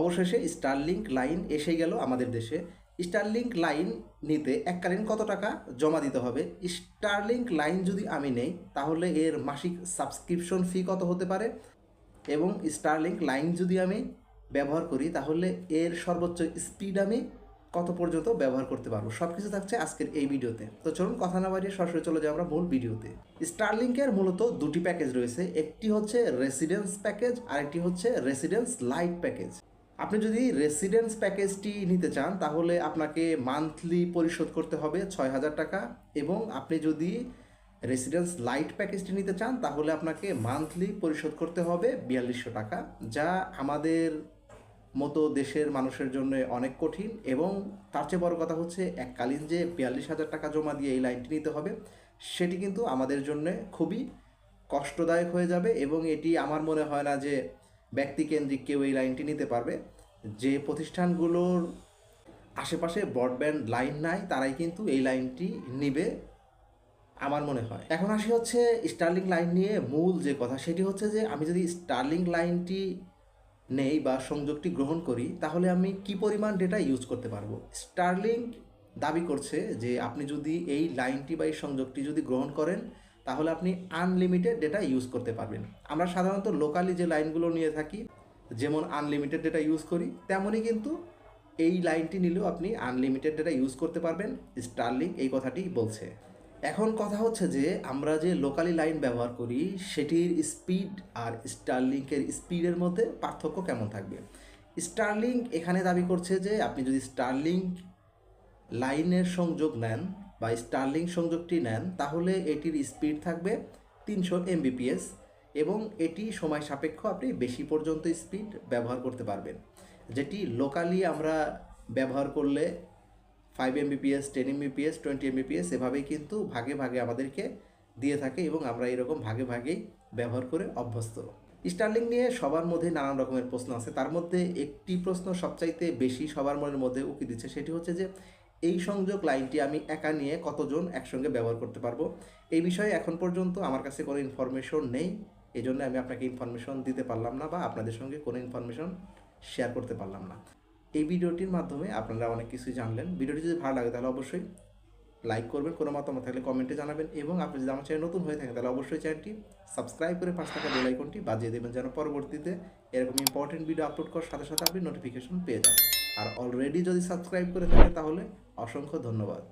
অবশেষে Starlink line এসে গেল আমাদের দেশে। স্টারলিংক লাইন নিতে এককালীন কত টাকা জমা দিতে হবে? স্টারলিংক লাইন যদি আমি নেই, তাহলে এর মাসিক সাবস্ক্রিপশন ফি কত হতে পারে? এবং স্টারলিংক লাইন যদি আমি ব্যবহার করি, তাহলে এর সর্বোচ্চ স্পিড আমি কত পর্যন্ত ব্যবহার করতে পারব? সব কিছু থাকছে আজকের এই ভিডিওতে। তো চলুন কথা না বাড়িয়ে সরাসরি চলে যাই আমরা মূল ভিডিওতে। স্টারলিংকের মূলত দুটি প্যাকেজ রয়েছে। একটি হচ্ছে রেসিডেন্স প্যাকেজ আর একটি হচ্ছে রেসিডেন্স লাইট প্যাকেজ আপনি যদি রেসিডেন্স প্যাকেজটি নিতে চান, তাহলে আপনাকে মান্থলি পরিশোধ করতে হবে ছয় হাজার টাকা এবং আপনি যদি রেসিডেন্স লাইট প্যাকেজটি নিতে চান, তাহলে আপনাকে মান্থলি পরিশোধ করতে হবে বিয়াল্লিশশো টাকা, যা আমাদের মতো দেশের মানুষের জন্য অনেক কঠিন এবং তার চেয়ে বড় কথা হচ্ছে এককালীন যে বিয়াল্লিশ হাজার টাকা জমা দিয়ে এই লাইনটি নিতে হবে, সেটি কিন্তু আমাদের জন্য খুবই কষ্টদায়ক হয়ে যাবে এবং এটি আমার মনে হয় না যে ব্যক্তিকেন্দ্রিক কেউ এই লাইনটি নিতে পারবে। যে প্রতিষ্ঠানগুলোর আশেপাশে ব্রডব্যান্ড লাইন নাই, তারাই কিন্তু এই লাইনটি নিবে আমার মনে হয়। এখন আসি হচ্ছে স্টার্লিং লাইন নিয়ে মূল যে কথা, সেটি হচ্ছে যে আমি যদি স্টার্লিং লাইনটি নেই বা সংযোগটি গ্রহণ করি, তাহলে আমি কি পরিমাণ ডেটা ইউজ করতে পারব? স্টার্লিং দাবি করছে যে আপনি যদি এই লাইনটি বা এই সংযোগটি যদি গ্রহণ করেন তাহলে আপনি আনলিমিটেড ডেটা ইউজ করতে পারবেন। আমরা সাধারণত লোকালি যে লাইনগুলো নিয়ে থাকি, যেমন আনলিমিটেড ডেটা ইউজ করি তেমনই কিন্তু এই লাইনটি নিলেও আপনি আনলিমিটেড ডেটা ইউজ করতে পারবেন স্টারলিং এই কথাটি বলছে। এখন কথা হচ্ছে যে, আমরা যে লোকালি লাইন ব্যবহার করি, সেটির স্পিড আর স্টারলিংকের স্পিডের মধ্যে পার্থক্য কেমন থাকবে? স্টারলিং এখানে দাবি করছে যে, আপনি যদি স্টারলিং লাইনের সংযোগ নেন বা স্টারলিং সংযোগটি নেন, তাহলে এটির স্পিড থাকবে তিনশো এমবিপিএস এবং এটি সময় সাপেক্ষ, আপনি বেশি পর্যন্ত স্পিড ব্যবহার করতে পারবেন। যেটি লোকালি আমরা ব্যবহার করলে five Mbps ten Mbps twenty Mbps এভাবেই কিন্তু ভাগে ভাগে আমাদেরকে দিয়ে থাকে এবং আমরা এরকম ভাগে ভাগেই ব্যবহার করে অভ্যস্ত। স্টার্লিং নিয়ে সবার মধ্যে নানান রকমের প্রশ্ন আছে। তার মধ্যে একটি প্রশ্ন সবচাইতে বেশি সবার মনের মধ্যে উকি দিচ্ছে, সেটি হচ্ছে যে এই সংযোগ লাইনটি আমি একা নিয়ে কতজন একসঙ্গে ব্যবহার করতে পারব? এই বিষয়ে এখন পর্যন্ত আমার কাছে কোনো ইনফরমেশন নেই। এই জন্য আমি আপনাকে ইনফরমেশন দিতে পারলাম না বা আপনাদের সঙ্গে কোনো ইনফরমেশন শেয়ার করতে পারলাম না। এই ভিডিওটির মাধ্যমে আপনারা অনেক কিছুই জানলেন। ভিডিওটি যদি ভালো লাগে তাহলে অবশ্যই লাইক করবেন, কোনো মতামত থাকলে কমেন্টে জানাবেন এবং আপনি যদি আমার চ্যানেল নতুন হয়ে থাকেন, তাহলে অবশ্যই চ্যানেলটি সাবস্ক্রাইব করে পাঁচ টাকা বেল আইকনটি বাজিয়ে দেবেন যেন পরবর্তীতে এরকম ইম্পর্টেন্ট ভিডিও আপলোড করার সাথে সাথে আপনি নোটিফিকেশন পেয়ে যান আর অলরেডি যদি সাবস্ক্রাইব করে থাকেন, তাহলে অসংখ্য ধন্যবাদ।